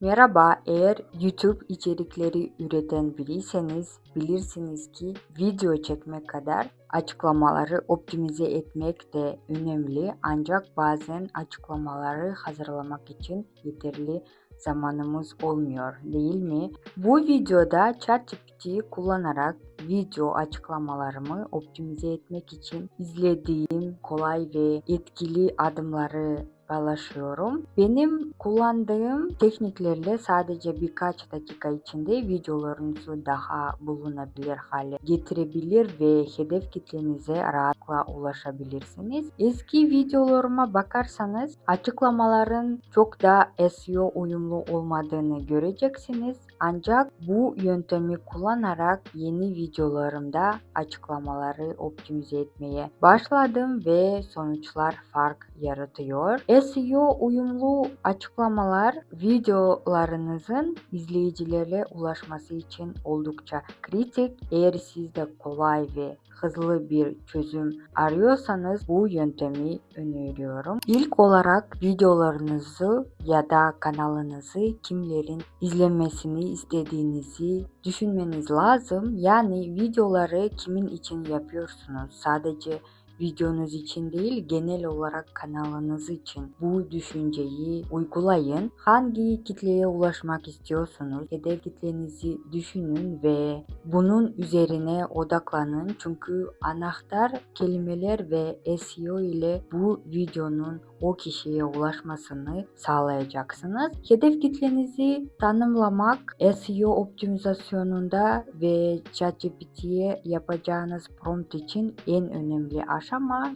Merhaba, eğer YouTube içerikleri üreten biriyseniz bilirsiniz ki video çekmek kadar açıklamaları optimize etmek de önemli ancak bazen açıklamaları hazırlamak için yeterli zamanımız olmuyor değil mi? Bu videoda ChatGPT'yi kullanarak video açıklamalarımı optimize etmek için izlediğim kolay ve etkili adımları paylaşıyorum. Benim kullandığım tekniklerle sadece birkaç dakika içinde videolarınızı daha bulunabilir hale getirebilir ve hedef kitlenize rahatlıkla ulaşabilirsiniz. Eski videolarıma bakarsanız açıklamaların çok da SEO uyumlu olmadığını göreceksiniz. Ancak bu yöntemi kullanarak yeni videolarımda açıklamaları optimize etmeye başladım ve sonuçlar fark yaratıyor. SEO uyumlu açıklamalar videolarınızın izleyicilere ulaşması için oldukça kritik. Eğer siz de kolay ve hızlı bir çözüm arıyorsanız bu yöntemi öneriyorum. İlk olarak videolarınızı ya da kanalınızı kimlerin izlemesini istediğinizi düşünmeniz lazım. Yani videoları kimin için yapıyorsunuz? Sadece videonuz için değil genel olarak kanalınız için bu düşünceyi uygulayın. Hangi kitleye ulaşmak istiyorsunuz? Hedef kitlenizi düşünün ve bunun üzerine odaklanın. Çünkü anahtar kelimeler ve SEO ile bu videonun o kişiye ulaşmasını sağlayacaksınız. Hedef kitlenizi tanımlamak SEO optimizasyonunda ve ChatGPT'ye yapacağınız prompt için en önemli aşama.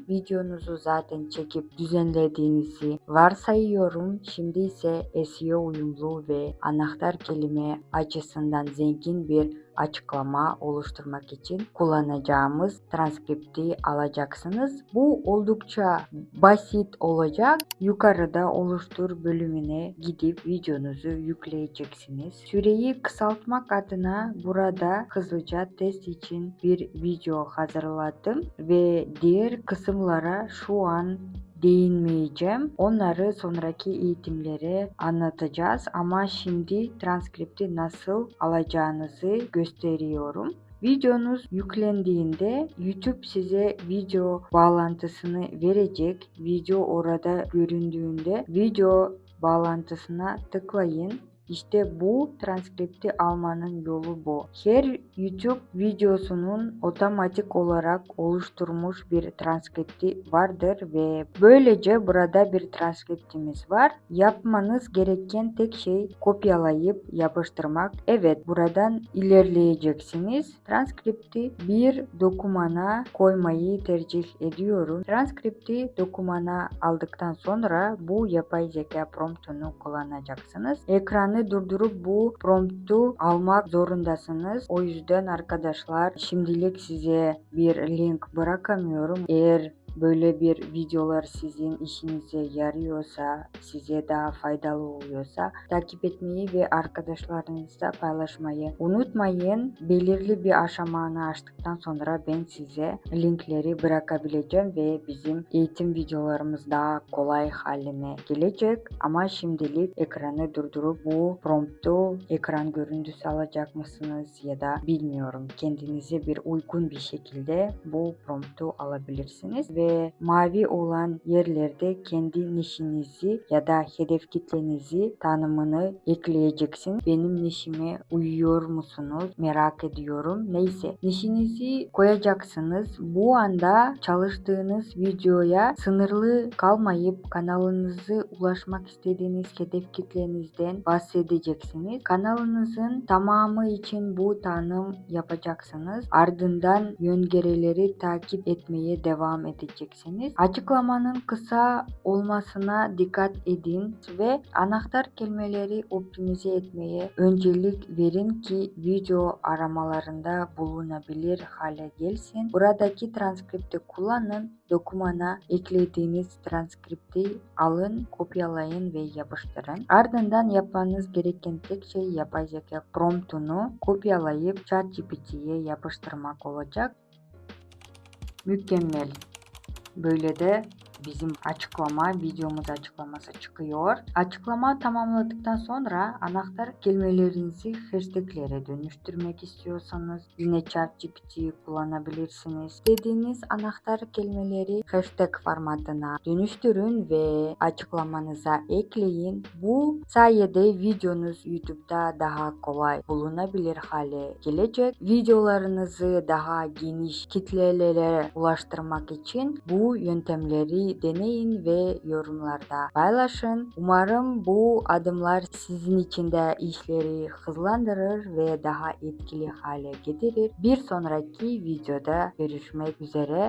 Videonuzu zaten çekip düzenlediğinizi varsayıyorum. Şimdi ise SEO uyumlu ve anahtar kelime açısından zengin bir açıklama oluşturmak için kullanacağımız transkripti alacaksınız. Bu oldukça basit olacak. Yukarıda oluştur bölümüne gidip videonuzu yükleyeceksiniz. Süreyi kısaltmak adına burada hızlıca test için bir video hazırladım ve diğer kısımlara şu an değinmeyeceğim. Onları sonraki eğitimlere anlatacağız ama şimdi transkripti nasıl alacağınızı gösteriyorum. Videonuz yüklendiğinde YouTube size video bağlantısını verecek. Video orada göründüğünde video bağlantısına tıklayın. İşte bu transkripti almanın yolu bu. Her YouTube videosunun otomatik olarak oluşturmuş bir transkripti vardır ve böylece burada bir transkriptimiz var. Yapmanız gereken tek şey kopyalayıp yapıştırmak. Evet buradan ilerleyeceksiniz. Transkripti bir dokumana koymayı tercih ediyorum. Transkripti dokumana aldıktan sonra bu yapay zeka promptunu kullanacaksınız. Ekranı durdurup bu promptu almak zorundasınız. O yüzden arkadaşlar şimdilik size bir link bırakamıyorum. Eğer böyle bir videolar sizin işinize yarıyorsa, size daha faydalı oluyorsa takip etmeyi ve arkadaşlarınızla paylaşmayı unutmayın. Belirli bir aşamanı açtıktan sonra ben size linkleri bırakabileceğim ve bizim eğitim videolarımız daha kolay haline gelecek. Ama şimdilik ekranı durdurup bu promptu ekran görüntüsü alacak mısınız ya da bilmiyorum. Kendinize bir uygun bir şekilde bu promptu alabilirsiniz ve mavi olan yerlerde kendi nişinizi ya da hedef kitlenizi tanımını ekleyeceksin. Benim nişime uyuyor musunuz? Merak ediyorum. Neyse nişinizi koyacaksınız. Bu anda çalıştığınız videoya sınırlı kalmayıp kanalınızı ulaşmak istediğiniz hedef kitlenizden bahsedeceksiniz. Kanalınızın tamamı için bu tanım yapacaksınız. Ardından yöngerileri takip etmeye devam edeceksiniz. Açıklamanın kısa olmasına dikkat edin ve anahtar kelimeleri optimize etmeye öncelik verin ki video aramalarında bulunabilir hale gelsin. Buradaki transkripti kullanın. Dokumana eklediğiniz transkripti alın, kopyalayın ve yapıştırın. Ardından yapmanız gereken tek şey yapay zeka promptunu kopyalayıp ChatGPT'ye yapıştırmak olacak. Mükemmel. Böyle de bizim açıklama, videomuz açıklaması çıkıyor. Açıklama tamamladıktan sonra anahtar kelimelerinizi hashtaglere dönüştürmek istiyorsanız yine ChatGPT'yi kullanabilirsiniz. Dediğiniz anahtar kelimeleri hashtag formatına dönüştürün ve açıklamanıza ekleyin. Bu sayede videonuz YouTube'da daha kolay bulunabilir hale gelecek. Videolarınızı daha geniş kitlelere ulaştırmak için bu yöntemleri deneyin ve yorumlarda paylaşın. Umarım bu adımlar sizin için de işleri hızlandırır ve daha etkili hale getirir. Bir sonraki videoda görüşmek üzere.